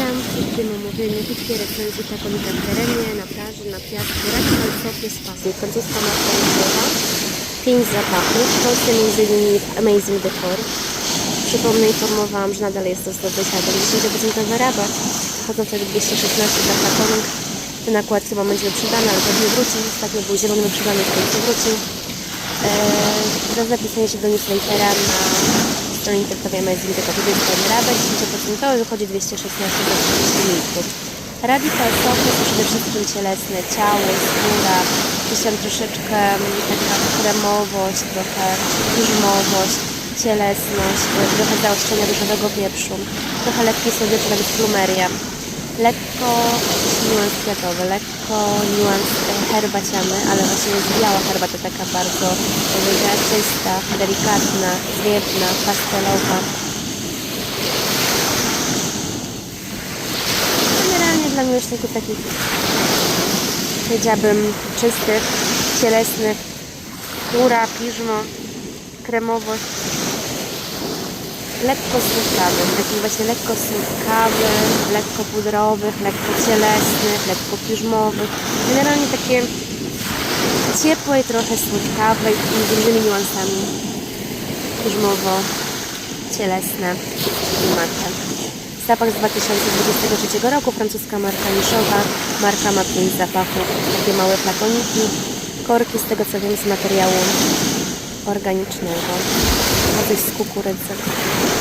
Witam w krótkim omówieniu krótkiej recenzji takonika w terenie, na plaży, na piasku, Radical Softness Pasy, francuska marka niszowa, pięć zapachów, w Polsce m.in. Amazing Decor. Przypomnę, informowałam, że nadal jest to zdobycia, to 10% rabat, wchodzą wtedy 216 za flakonik. Ten nakład chyba będzie wyprzedany, ale pewnie wróci. Ostatnio był zielony wyprzedany, który powrócił. Eee, za zapisanie się do newslettera na stronie Amazing Decor jest ten rabat, 10% wychodzi 216 za 30 litrów. Radical Softness to przede wszystkim cielesne, ciało, skóra, gdzieś tam troszeczkę mm, taka kremowość, trochę brzmowość, cielesność, trochę zaostrzenia dużowego wieprzu, trochę lekkiej słodyczy, nawet plumeria, lekko niuans kwiatowy, lekko niuans e, herbaciany, ale właśnie jest biała herbata, taka bardzo powiedziała, czysta, delikatna, zwiewna, pastelowa. Generalnie dla miłośników takich, powiedziałabym, czystych, cielesnych, skóra, piżmo, kremowość, lekko słodkawy, takich właśnie lekko słodkawych, lekko pudrowych, lekko cielesnych, lekko piżmowych. Generalnie takie ciepłe i trochę słodkawe i z różnymi niuansami piżmowo-cielesne klimaty. Zapach z 2023 roku, francuska marka niszowa. Marka ma 5 zapachów, takie małe flakoniki. Korki z tego co wiem z materiału organicznego. Coś z kukurydzy.